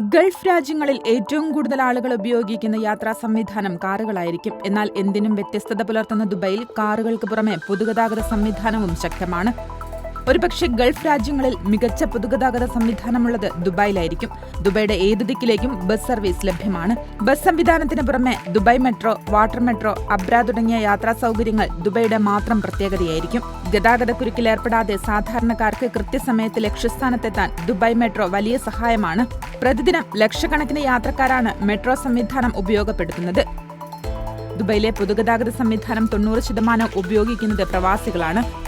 Gulf രാജ്യങ്ങളിൽ ഏറ്റവും കൂടുതൽ ആളുകൾ ഉപയോഗിക്കുന്ന യാത്രാ സംവിധാനം കാറുകളായിരിക്കും. എന്നാൽ എന്തിനും വ്യത്യസ്തത പുലർത്തുന്ന ദുബൈയിൽ കാറുകൾക്ക് പുറമെ പൊതുഗതാഗത സംവിധാനവും ശക്തമാണ്. ഒരുപക്ഷെ ഗൾഫ് രാജ്യങ്ങളിൽ മികച്ച പൊതുഗതാഗത സംവിധാനമുള്ളത് ദുബായിലായിരിക്കും. ദുബൈയുടെ ഏത് ദിക്കിലേക്കും ബസ് സർവീസ് ലഭ്യമാണ്. ബസ് സംവിധാനത്തിന് പുറമെ ദുബായ് മെട്രോ വാട്ടർ മെട്രോ അബ്ര തുടങ്ങിയ യാത്രാ സൗകര്യങ്ങൾ ദുബൈയുടെ മാത്രം പ്രത്യേകതയായിരിക്കും. ഗതാഗതക്കുരുക്കിൽ ഏർപ്പെടാതെ സാധാരണക്കാർക്ക് കൃത്യസമയത്ത് ലക്ഷ്യസ്ഥാനത്തെത്താൻ ദുബായ് മെട്രോ വലിയ സഹായമാണ്. പ്രതിദിനം ലക്ഷക്കണക്കിന് യാത്രക്കാരാണ് മെട്രോ സംവിധാനം ഉപയോഗപ്പെടുത്തുന്നത്. ദുബൈയിലെ പൊതുഗതാഗത സംവിധാനം തൊണ്ണൂറ് ശതമാനം ഉപയോഗിക്കുന്നത് പ്രവാസികളാണ്.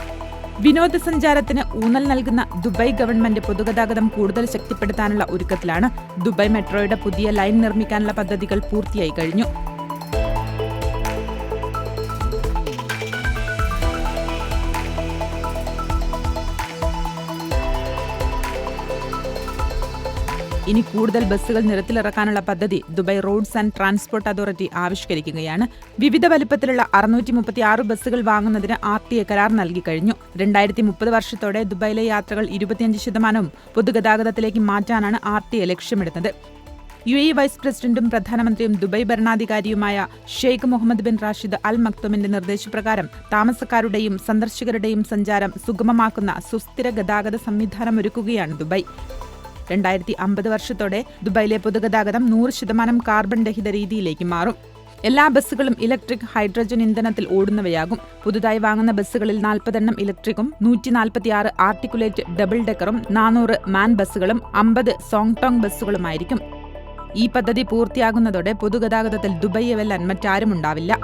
വിനോദസഞ്ചാരത്തിന് ഊന്നൽ നൽകുന്ന ദുബായ് ഗവൺമെന്റ് പൊതുഗതാഗതം കൂടുതൽ ശക്തിപ്പെടുത്താനുള്ള ഒരുക്കത്തിലാണ് ദുബായ് മെട്രോയുടെ പുതിയ ലൈൻ നിർമ്മിക്കാനുള്ള പദ്ധതികൾ പൂർത്തിയായി കഴിഞ്ഞു. ഇനി കൂടുതൽ ബസ്സുകൾ നിരത്തിലിറക്കാനുള്ള പദ്ധതി Dubai Roads and Transport Authority ആവിഷ്കരിക്കുകയാണ്. വിവിധ വലുപ്പത്തിലുള്ള അറുന്നൂറ്റി മുപ്പത്തി ആറ് ബസ്സുകൾ വാങ്ങുന്നതിന് ആർ ടി എ കരാർ നൽകി കഴിഞ്ഞു. രണ്ടായിരത്തി മുപ്പത് വർഷത്തോടെ ദുബായിലെ യാത്രകൾ ഇരുപത്തിയഞ്ച് ശതമാനവും പൊതുഗതാഗതത്തിലേക്ക് മാറ്റാനാണ് ആർ ടി എ ലക്ഷ്യമിടുന്നത്. യു എ വൈസ് പ്രസിഡന്റും പ്രധാനമന്ത്രിയും Dubai ഭരണാധികാരിയുമായ Sheikh Mohammed bin Rashid Al മക്തുമിന്റെ നിർദ്ദേശപ്രകാരം താമസക്കാരുടെയും സന്ദർശകരുടെയും സഞ്ചാരം സുഗമമാക്കുന്ന സുസ്ഥിര ഗതാഗത സംവിധാനം ഒരുക്കുകയാണ് ദുബായ്. രണ്ടായിരത്തി അമ്പത് വർഷത്തോടെ ദുബായിലെ പൊതുഗതാഗതം നൂറ് ശതമാനം കാർബൺ രഹിത രീതിയിലേക്ക് മാറും. എല്ലാ ബസ്സുകളും ഇലക്ട്രിക് ഹൈഡ്രജൻ ഇന്ധനത്തിൽ ഓടുന്നവയാകും. പുതുതായി വാങ്ങുന്ന ബസ്സുകളിൽ നാൽപ്പതെണ്ണം ഇലക്ട്രിക്കും നൂറ്റി നാൽപ്പത്തിയാറ് ആർട്ടിക്കുലേറ്റ് ഡബിൾ ഡെക്കറും നാനൂറ് മാൻ ബസ്സുകളും അമ്പത് സോങ് ടോങ് ബസ്സുകളുമായിരിക്കും. ഈ പദ്ധതി പൂർത്തിയാകുന്നതോടെ പൊതുഗതാഗതത്തിൽ ദുബൈയെ വെല്ലാൻ മറ്റാരും ഉണ്ടാവില്ല